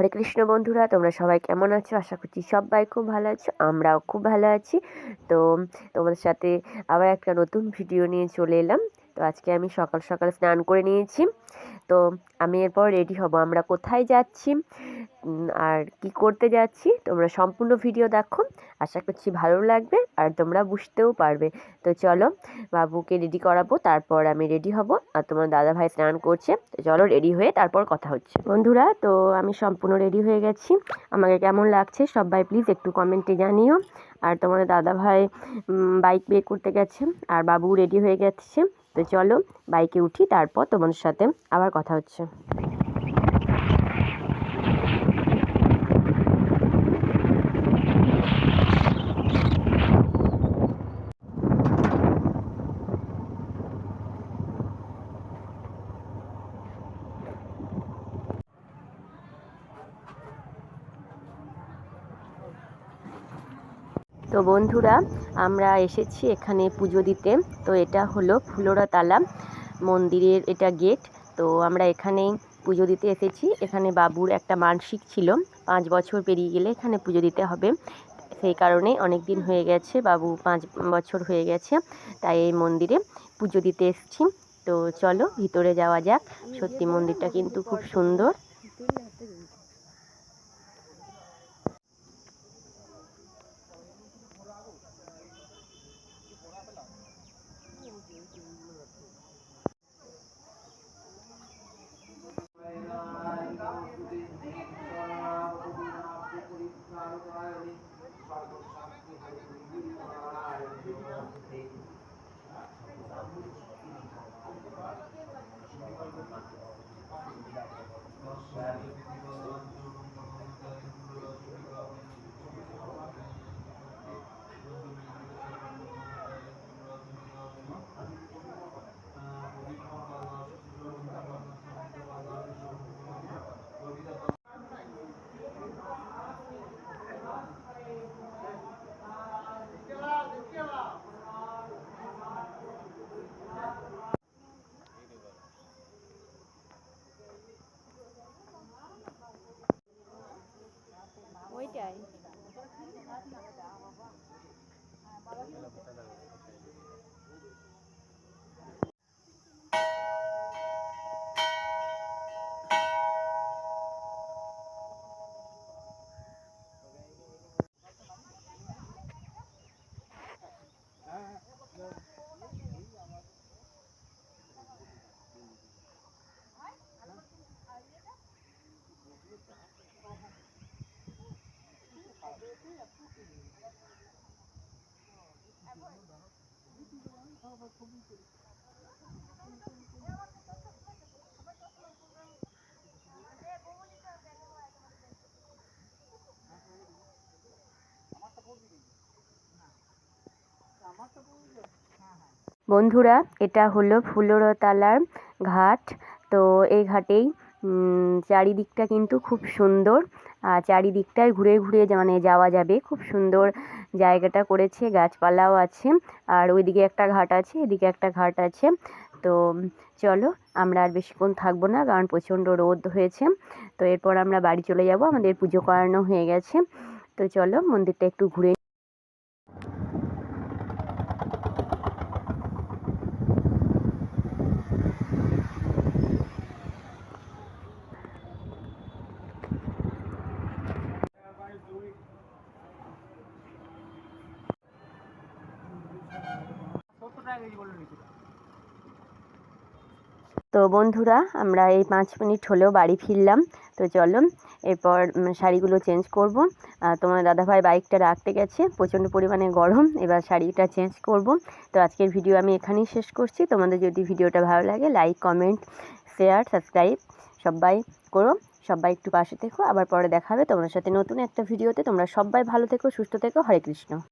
হরে কৃষ্ণ বন্ধুরা, তোমরা সবাই কেমন আছো? আশা করছি সবাই খুব ভালো আছো, আমরাও খুব ভালো আছি। তো তোমাদের সাথে আবার একটা নতুন ভিডিও নিয়ে চলে এলাম। তো আজকে আমি সকাল সকাল স্নান করে নিয়েছি। তো আমি এরপর রেডি হব, আমরা কোথায় যাচ্ছি? আর কি করতে যাচ্ছি, তোমরা সম্পূর্ণ ভিডিও দেখো। আশা করছি ভালো লাগবে আর তোমরা বুঝতেও পারবে। তো চলো, বাবুকে রেডি করাবো, তারপর আমি রেডি হব। আর তোমার দাদা ভাই স্নান করছে, তো চলো রেডি হয়ে তারপর কথা হচ্ছে। বন্ধুরা, তো আমি সম্পূর্ণ রেডি হয়ে গেছি। আমাকে কেমন লাগছে সবাই প্লিজ একটু কমেন্টে জানিও। আর তোমার দাদা ভাই বাইক বের করতে গেছে আর বাবু রেডি হয়ে গেছে। তো চলো বাইকে উঠি, তারপর তোমাদের সাথে আবার কথা হচ্ছে। তো বন্ধুরা, আমরা এসেছি এখানে পুজো দিতে। তো এটা হলো ফুলোরা তালা মন্দিরের এটা গেট। তো আমরা এখানেই পুজো দিতে এসেছি। এখানে বাবুর একটা মানসিক ছিল। পাঁচ বছর পেরিয়ে গেলে এখানে পুজো দিতে হবে। সেই কারণে অনেক দিন হয়ে গেছে, বাবু পাঁচ বছর হয়ে গেছে, তাই এই মন্দিরে পুজো দিতে এসেছি। তো চলো, ভিতরে যাওয়া যাক। সত্যি মন্দিরটা কিন্তু খুব সুন্দর। বন্ধুরা এটা হলো ফুলরতলার ঘাট। তো এই ঘাটেই চারিদিকটা কিন্তু খুব সুন্দর। চারিদিকটায় ঘুরে ঘুরে মানে যাওয়া যাবে। খুব সুন্দর জায়গাটা করেছে, গাছপালাও আছে। আর ওইদিকে একটা ঘাট আছে, এদিকে একটা ঘাট আছে। তো চলো, আমরা আর বেশিক্ষণ থাকব না, কারণ প্রচণ্ড রোদ হয়েছে। তো এরপর আমরা বাড়ি চলে যাব। আমাদের পুজো করানো হয়ে গেছে। তো চলো, মন্দিরটা একটু ঘুরে তো বন্ধুরা, আমরা এই পাঁচ মিনিট হলেও বাড়ি ফিরলাম। তো চলো, এরপর শাড়িগুলো চেঞ্জ করব। তোমার দাদাভাই বাইকটা রাখতে গেছে, প্রচণ্ড পরিমাণে গরম, এবার শাড়িটা চেঞ্জ করব। তো আজকের ভিডিও আমি এখানেই শেষ করছি। তোমাদের যদি ভিডিওটা ভালো লাগে লাইক কমেন্ট শেয়ার সাবস্ক্রাইব সবাই করো। সবাই একটু পাশে থেকো, আবার পরে দেখা হবে। তোমাদের সাথে নতুন একটা ভিডিওতে তোমরা সবাই ভালো থেকো, সুস্থ থেকো। হরে কৃষ্ণ।